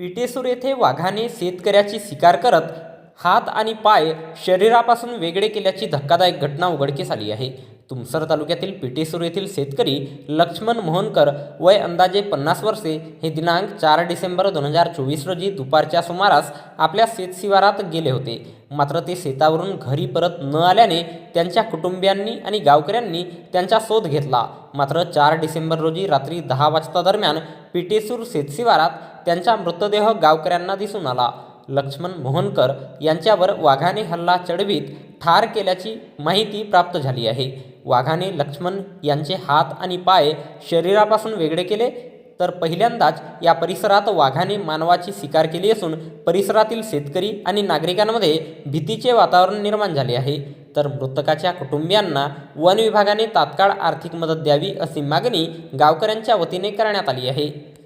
पिटेसूर येथे वाघाने शेतकऱ्याची शिकार करत हात आणि पाय शरीरापासून वेगळे केल्याची धक्कादायक घटना उघडकीस आली आहे. तुमसर तालुक्यातील पिटेसूर येथील शेतकरी लक्ष्मण मोहनकर वय अंदाजे पन्नास वर्षे हे दिनांक चार डिसेंबर दोन हजार चोवीस रोजी दुपारच्या सुमारास आपल्या शेतशिवारात गेले होते. मात्र ते शेतावरून घरी परत न आल्याने त्यांच्या कुटुंबियांनी आणि गावकऱ्यांनी त्यांचा शोध घेतला. मात्र चार डिसेंबर रोजी रात्री दहा वाजता दरम्यान पिटेसूर शेतशिवारात त्यांचा मृतदेह गावकऱ्यांना दिसून आला. लक्ष्मण मोहनकर यांच्यावर वाघाने हल्ला चढवीत ठार केल्याची माहिती प्राप्त झाली आहे. वाघाने लक्ष्मण यांचे हात आणि पाय शरीरापासून वेगळे केले तर पहिल्यांदाच या परिसरात वाघाने मानवाची शिकार केली असून परिसरातील शेतकरी आणि नागरिकांमध्ये भीतीचे वातावरण निर्माण झाले आहे. तर मृतकाच्या कुटुंबियांना वन विभागाने तात्काळ आर्थिक मदत द्यावी अशी मागणी गावकऱ्यांच्या वतीने करण्यात आली आहे.